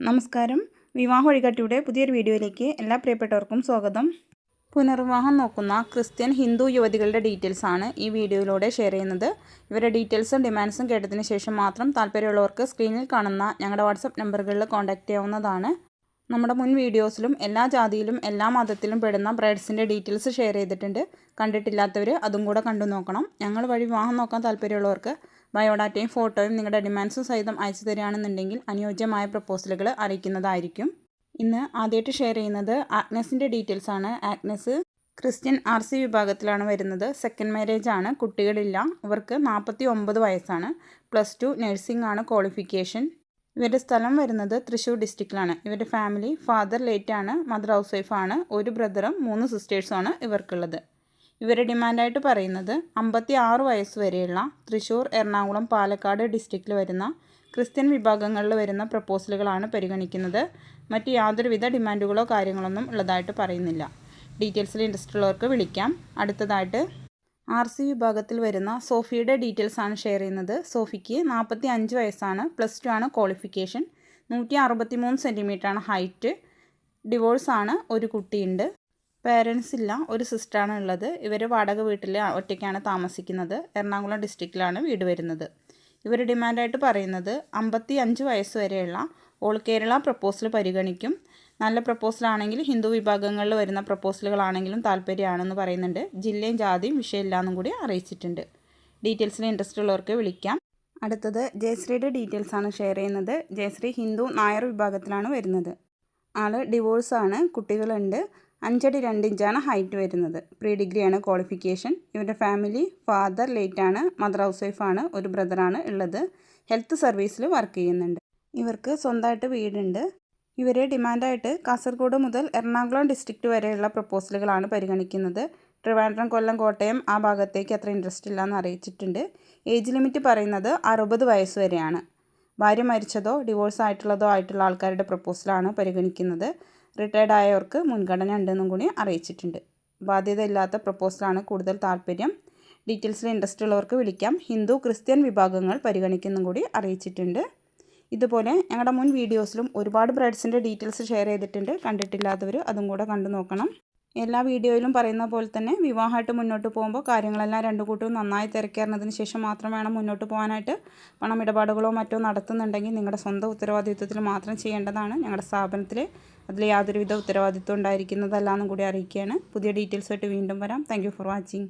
നമസ്കാരം. വിവാഹ വഴികാട്ടിയുടെ പുതിയൊരു വീഡിയോയിലേക്ക് എല്ലാ പ്രിയപ്പെട്ടവർക്കും സ്വാഗതം. പുനർവിവാഹം നോക്കുന്ന ക്രിസ്ത്യൻ ഹിന്ദു യുവതികളുടെ ഡീറ്റെയിൽസ് ആണ് ഈ വീഡിയോയിലൂടെ ഷെയർ ചെയ്യുന്നത്. ഇവരുടെ ഡീറ്റെയിൽസും ഡിമാൻഡ്സും കേട്ടതിന് ശേഷം മാത്രം താല്പര്യമുള്ളവർക്ക് സ്ക്രീനിൽ കാണുന്ന ഞങ്ങളുടെ വാട്സപ്പ് നമ്പറുകളിൽ കോൺടാക്റ്റ് ചെയ്യാവുന്നതാണ്. നമ്മുടെ മുൻ വീഡിയോസിലും എല്ലാ ജാതിയിലും എല്ലാ മതത്തിലും പെടുന്ന ബ്രൈഡ്സിന്റെ ഡീറ്റെയിൽസ് ഷെയർ ചെയ്തിട്ടുണ്ട്. കണ്ടിട്ടില്ലാത്തവർ അതും കൂടെ കണ്ടു നോക്കണം. ഞങ്ങൾ വഴി വിവാഹം നോക്കാൻ താല്പര്യമുള്ളവർക്ക് ബയോഡാറ്റയും ഫോട്ടോയും നിങ്ങളുടെ ഡിമാൻഡ്സും സഹിതം അയച്ചു തരികയാണെന്നുണ്ടെങ്കിൽ അനുയോജ്യമായ പ്രപ്പോസലുകൾ അറിയിക്കുന്നതായിരിക്കും. ഇന്ന് ആദ്യമായിട്ട് ഷെയർ ചെയ്യുന്നത് ആഗ്നസിന്റെ ഡീറ്റെയിൽസ് ആണ്. ആഗ്നസ് ക്രിസ്ത്യൻ ആർ സി വിഭാഗത്തിലാണ് വരുന്നത്. സെക്കൻഡ് മാരേജ് ആണ്. കുട്ടികളില്ല. ഇവർക്ക് നാൽപ്പത്തി ഒമ്പത് വയസ്സാണ്. പ്ലസ് ടു നഴ്സിംഗ് ആണ് ക്വാളിഫിക്കേഷൻ. ഇവരുടെ സ്ഥലം വരുന്നത് തൃശ്ശൂർ ഡിസ്ട്രിക്റ്റിലാണ്. ഇവരുടെ ഫാമിലി ഫാദർ ലേറ്റ് ആണ്. മദർ ഹൗസ് വൈഫാണ് ഒരു ബ്രദറും മൂന്ന് സിസ്റ്റേഴ്സുമാണ് ഇവർക്കുള്ളത്. ഇവരുടെ ഡിമാൻഡായിട്ട് പറയുന്നത് അമ്പത്തി ആറ് വയസ്സ് വരെയുള്ള തൃശ്ശൂർ എറണാകുളം പാലക്കാട് ഡിസ്ട്രിക്റ്റിൽ വരുന്ന ക്രിസ്ത്യൻ വിഭാഗങ്ങളിൽ വരുന്ന പ്രപ്പോസലുകളാണ് പരിഗണിക്കുന്നത്. മറ്റ് യാതൊരുവിധ ഡിമാൻഡുകളോ കാര്യങ്ങളൊന്നും ഉള്ളതായിട്ട് പറയുന്നില്ല. ഡീറ്റെയിൽസിൽ ഇൻട്രസ്റ്റ് ഉള്ളവർക്ക് വിളിക്കാം. അടുത്തതായിട്ട് ആർ സി വിഭാഗത്തിൽ വരുന്ന സോഫിയുടെ ഡീറ്റെയിൽസ് ആണ് ഷെയർ ചെയ്യുന്നത്. സോഫിക്ക് നാൽപ്പത്തി അഞ്ച് വയസ്സാണ്. പ്ലസ് ടു ആണ് ക്വാളിഫിക്കേഷൻ. നൂറ്റി അറുപത്തി മൂന്ന് സെന്റിമീറ്ററാണ് ഹൈറ്റ്. ഡിവോഴ്സാണ് ഒരു കുട്ടിയുണ്ട്. പേരൻസ് ഇല്ല ഒരു സിസ്റ്ററാണ് ഉള്ളത്. ഇവർ വാടക വീട്ടിൽ ഒറ്റയ്ക്കാണ് താമസിക്കുന്നത്. എറണാകുളം ഡിസ്ട്രിക്റ്റിലാണ് വീട് വരുന്നത്. ഇവർ ഡിമാൻഡായിട്ട് പറയുന്നത് അമ്പത്തി അഞ്ച് വയസ്സ് വരെയുള്ള ഓൾ കേരള പ്രപ്പോസൽ പരിഗണിക്കും. നല്ല പ്രപ്പോസലാണെങ്കിൽ ഹിന്ദു വിഭാഗങ്ങളിൽ വരുന്ന പ്രപ്പോസലുകളാണെങ്കിലും താല്പര്യമാണെന്ന് പറയുന്നുണ്ട്. ജില്ലയും ജാതിയും വിഷയമില്ലാന്നും കൂടി അറിയിച്ചിട്ടുണ്ട്. ഡീറ്റെയിൽസിൽ ഇൻട്രസ്റ്റ് ഉള്ളവർക്ക് വിളിക്കാം. അടുത്തത് ജയശ്രീയുടെ ഡീറ്റെയിൽസാണ് ഷെയർ ചെയ്യുന്നത്. ജയശ്രീ ഹിന്ദു നായർ വിഭാഗത്തിലാണ് വരുന്നത്. ആൾ ഡിവോഴ്സാണ് കുട്ടികളുണ്ട്. അഞ്ചടി രണ്ട് ഇഞ്ചാണ് ഹൈറ്റ് വരുന്നത്. പ്രീ ഡിഗ്രിയാണ് ക്വാളിഫിക്കേഷൻ ഇവരുടെ ഫാമിലി ഫാദർ ലേറ്റ് ആണ് മദർ ഹൗസ് വൈഫാണ് ഒരു ബ്രദറാണ് ഉള്ളത്. ഹെൽത്ത് സർവീസിൽ വർക്ക് ചെയ്യുന്നുണ്ട്. ഇവർക്ക് സ്വന്തമായിട്ട് വീടുണ്ട്. ഇവരെ ഡിമാൻഡായിട്ട് കാസർഗോഡ് മുതൽ എറണാകുളം ഡിസ്ട്രിക്റ്റ് വരെയുള്ള പ്രപ്പോസലുകളാണ് പരിഗണിക്കുന്നത്. ട്രിവാൻഡ്രം കൊല്ലം കോട്ടയം ആ ഭാഗത്തേക്ക് അത്ര ഇൻട്രസ്റ്റ് ഇല്ലയെന്ന് അറിയിച്ചിട്ടുണ്ട്. ഏജ് ലിമിറ്റ് പറയുന്നത് അറുപത് വയസ്സ് വരെയാണ്. ഭാര്യ മരിച്ചതോ ഡിവോഴ്സ് ആയിട്ടുള്ളതോ ആയിട്ടുള്ള ആൾക്കാരുടെ പ്രപ്പോസലാണ് പരിഗണിക്കുന്നത്. റിട്ടയർഡ് ആയവർക്ക് മുൻഗണന ഉണ്ടെന്നും കൂടി അറിയിച്ചിട്ടുണ്ട്. ബാധ്യത ഇല്ലാത്ത പ്രപ്പോസലാണ് കൂടുതൽ താല്പര്യം. ഡീറ്റെയിൽസിൽ ഇൻട്രസ്റ്റ് ഉള്ളവർക്ക് വിളിക്കാം. ഹിന്ദു ക്രിസ്ത്യൻ വിഭാഗങ്ങൾ പരിഗണിക്കുന്നും കൂടി അറിയിച്ചിട്ടുണ്ട്. ഇതുപോലെ ഞങ്ങളുടെ മുൻ വീഡിയോസിലും ഒരുപാട് ബ്രൈഡ്സിന്റെ ഡീറ്റെയിൽസ് ഷെയർ ചെയ്തിട്ടുണ്ട്. കണ്ടിട്ടില്ലാത്തവർ അതും കൂടെ കണ്ടു നോക്കണം. എല്ലാ വീഡിയോയിലും പറയുന്ന പോലെ തന്നെ വിവാഹമായിട്ട് മുന്നോട്ട് പോകുമ്പോൾ കാര്യങ്ങളെല്ലാം രണ്ടു കൂട്ടവും നന്നായി തിരക്കേറിനതിന് ശേഷം മാത്രം വേണം മുന്നോട്ട് പോകാനായിട്ട് പണം ഇടപാടുകളോ മറ്റോ നടത്തുന്നുണ്ടെങ്കിൽ നിങ്ങളുടെ സ്വന്തം ഉത്തരവാദിത്വത്തിൽ മാത്രം ചെയ്യേണ്ടതാണ്. ഞങ്ങളുടെ സ്ഥാപനത്തിൽ അതിൽ യാതൊരുവിധ ഉത്തരവാദിത്വം ഉണ്ടായിരിക്കുന്നതല്ല എന്നും കൂടി അറിയിക്കുകയാണ്. പുതിയ ഡീറ്റെയിൽസായിട്ട് വീണ്ടും വരാം. Thank for watching